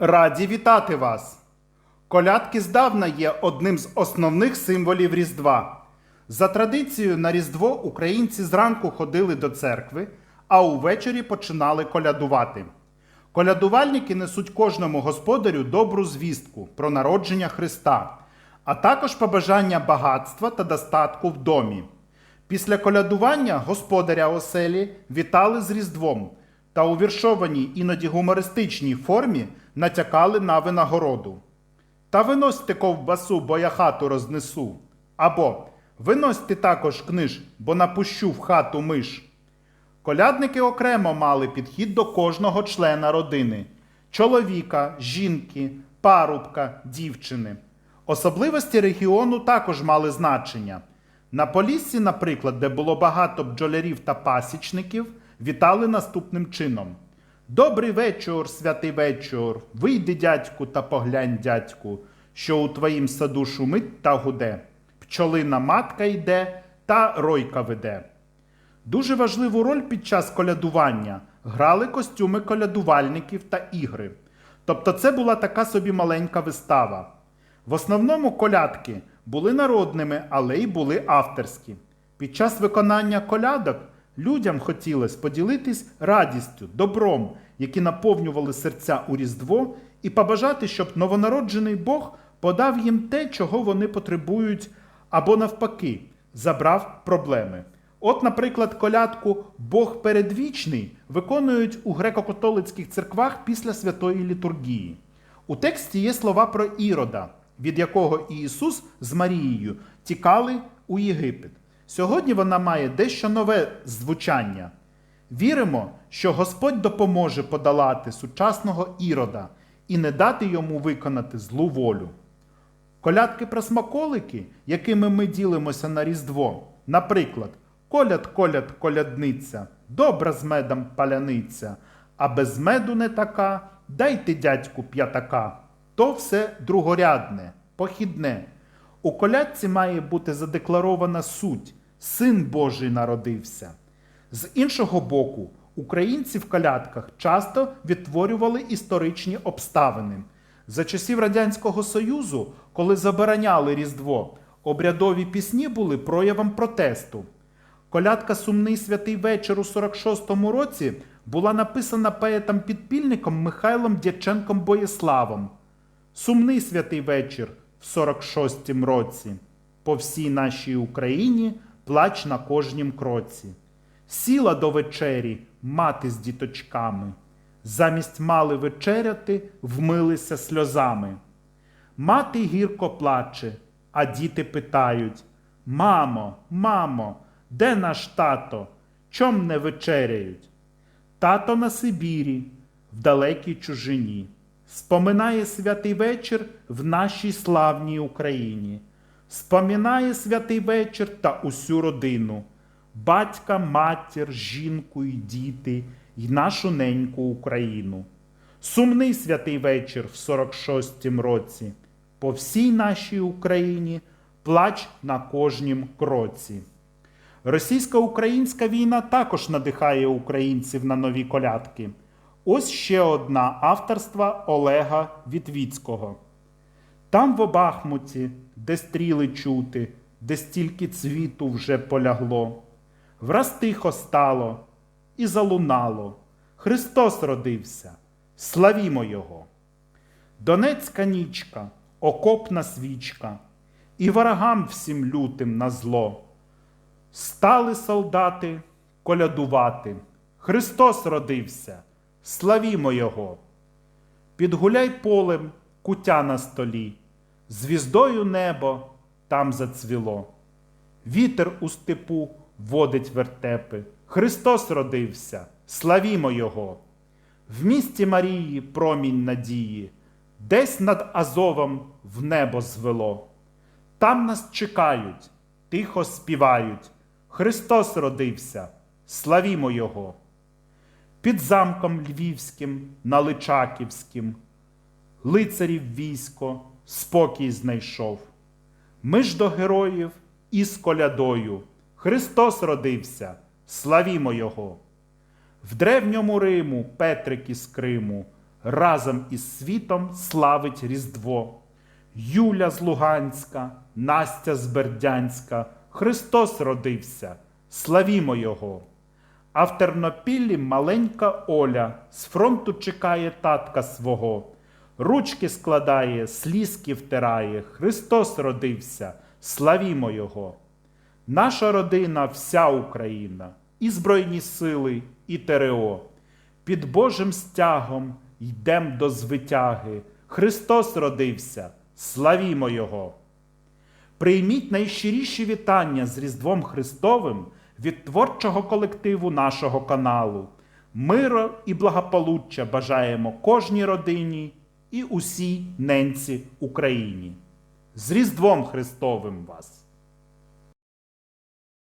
Раді вітати вас! Колядки здавна є одним з основних символів Різдва. За традицією на Різдво українці зранку ходили до церкви, а увечері починали колядувати. Колядувальники несуть кожному господарю добру звістку про народження Христа, а також побажання багатства та достатку в домі. Після колядування господаря оселі вітали з Різдвом та у віршованій іноді гумористичній формі натякали на винагороду. Та виносьте ковбасу, бо я хату рознесу. Або виносьте також книж, бо напущу в хату миш. Колядники окремо мали підхід до кожного члена родини чоловіка, жінки, парубка, дівчини. Особливості регіону також мали значення. На Поліссі, наприклад, де було багато бджолярів та пасічників, вітали наступним чином: Добрий вечір, святий вечір, вийди, дядьку, та поглянь, дядьку, що у твоїм саду шумить та гуде. Пчолина матка йде та ройка веде. Дуже важливу роль під час колядування грали костюми колядувальників та ігри. Тобто це була така собі маленька вистава. В основному колядки були народними, але й були авторські. Під час виконання колядок людям хотілося поділитись радістю, добром, які наповнювали серця у Різдво, і побажати, щоб новонароджений Бог подав їм те, чого вони потребують, або навпаки, забрав проблеми. От, наприклад, колядку Бог передвічний виконують у греко-католицьких церквах після святої літургії. У тексті є слова про Ірода, від якого Ісус з Марією тікали у Єгипет. Сьогодні вона має дещо нове звучання. Віримо, що Господь допоможе подолати сучасного ірода і не дати йому виконати злу волю. Колядки про смаколики, якими ми ділимося на Різдво, наприклад, коляд, коляд, колядниця, добра з медом паляниця, а без меду не така, дайте дядьку п'ятака. То все другорядне, похідне. У колядці має бути задекларована суть Син Божий народився. З іншого боку, українці в колядках часто відтворювали історичні обставини. За часів Радянського Союзу, коли забороняли Різдво, обрядові пісні були проявом протесту. Колядка Сумний святий вечір у 46-му році була написана поетом-підпільником Михайлом Дяченком Боєславом. Сумний святий вечір в 46-м році. По всій нашій Україні плач на кожнім кроці. Сіла до вечері мати з діточками. Замість мали вечеряти, вмилися сльозами. Мати гірко плаче, а діти питають: Мамо, мамо, де наш тато? Чом не вечеряють? Тато на Сибірі, в далекій чужині, споминає святий вечір в нашій славній Україні, споминає святий вечір та усю родину, батька, матір, жінку й діти, й нашу неньку Україну. Сумний святий вечір в 46-м році, по всій нашій Україні плач на кожнім кроці. Російсько-українська війна також надихає українців на нові колядки. Ось ще одна авторства Олега Вітвіцького. Там в Бахмуті, де стріли чути, де стільки цвіту вже полягло, враз тихо стало і залунало. Христос родився, славімо Його. Донецька нічка, окопна свічка, і ворогам всім лютим на зло. Стали солдати колядувати. Христос родився, славімо Його. Підгуляй полем кутя на столі, звіздою небо там зацвіло. Вітер у степу водить вертепи. Христос родився, славімо Його. В місті Марії промінь надії, десь над Азовом в небо звело. Там нас чекають, тихо співають. Христос родився, славімо Його. Під замком Львівським, на Личаківським, лицарів військо спокій знайшов. Ми ж до героїв із колядою. Христос родився, славімо Його. В древньому Риму Петрик із Криму разом із світом славить Різдво. Юля з Луганська, Настя з Бердянська, Христос родився, славімо Його. А в Тернопіллі маленька Оля з фронту чекає татка свого. Ручки складає, слізки втирає, Христос родився, славімо Його. Наша родина вся Україна, і Збройні сили, і ТРО. Під Божим стягом йдем до звитяги. Христос родився, славімо Його. Прийміть найщиріші вітання з Різдвом Христовим від творчого колективу нашого каналу. Миру і благополуччя бажаємо кожній родині і усій ненці Україні. З Різдвом Христовим вас!